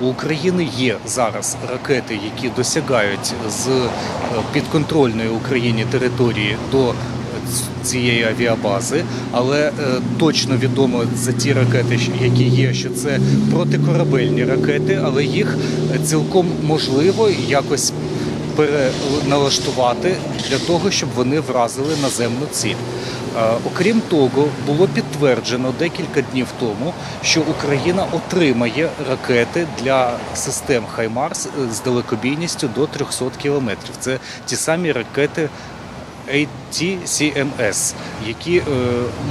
У України є зараз ракети, які досягають з е, підконтрольної Україні території до цієї авіабази, але е, точно відомо за ті ракети, які є, що це протикорабельні ракети, але їх е, цілком можливо якось переналаштувати для того, щоб вони вразили наземну ціль. Е, Окрім того, було підтверджено декілька днів тому, що Україна отримає ракети для систем Хаймарс з далекобійністю до 300 кілометрів. Це ті самі ракети ATCMS, які е,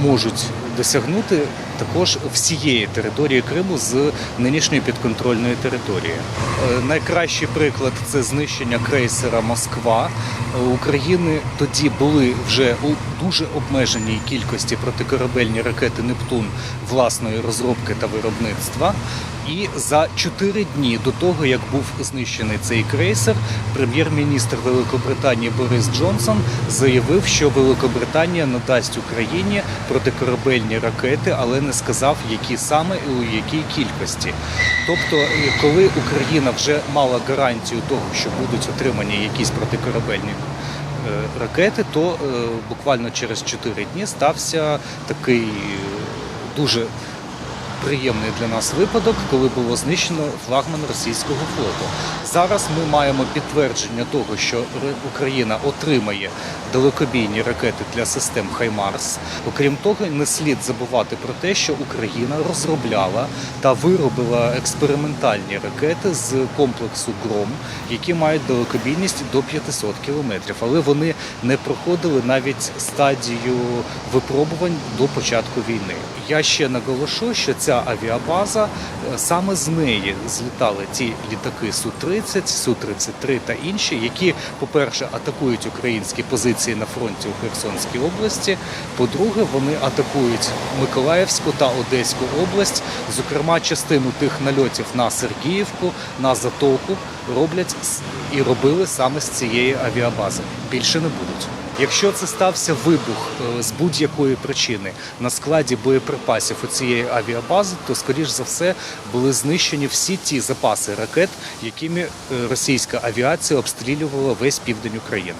можуть досягнути також всієї території Криму з нинішньої підконтрольної території. Е, найкращий приклад це знищення крейсера Москва. Е, України тоді були вже у дуже обмеженій кількості протикорабельні ракети Нептун власної розробки та виробництва. І за чотири дні до того, як був знищений цей крейсер, прем'єр-міністр Великобританії Борис Джонсон заявив, що Великобританія надасть Україні протикорабельні ракети, але не сказав, які саме і у якій кількості. Тобто, е, коли Україна вже мала гарантію того, що будуть отримані якісь протикорабельні е, ракети, то е, буквально через 4 дні стався такий дуже приємний для нас випадок, коли було знищено флагман російського флоту. Зараз ми маємо підтвердження того, що Україна отримає далекобійні ракети для систем Хаймарс. Окрім того, не слід забувати про те, що Україна розробляла та виробила експериментальні ракети з комплексу Гром, які мають далекобійність до 500 кілометрів, але вони не проходили навіть стадію випробувань до початку війни. Я ще наголошу, що ця авіабаза е, саме з неї злітали ті літаки Су-30, Су-33 та інші, які, по-перше, атакують українські позиції на фронті у Херсонській області. По-друге, вони атакують Миколаївську та Одеську область. Зокрема, частину тих нальотів на Сергіївку, на Затоку роблять і робили саме з цієї авіабази. Більше не будуть. Якщо це стався вибух е, з будь-якої причини на складі боєприпасів у цієї авіабази, то скоріш за все були знищені всі ті запаси ракет, якими е, російська авіація обстрілювала весь південь України.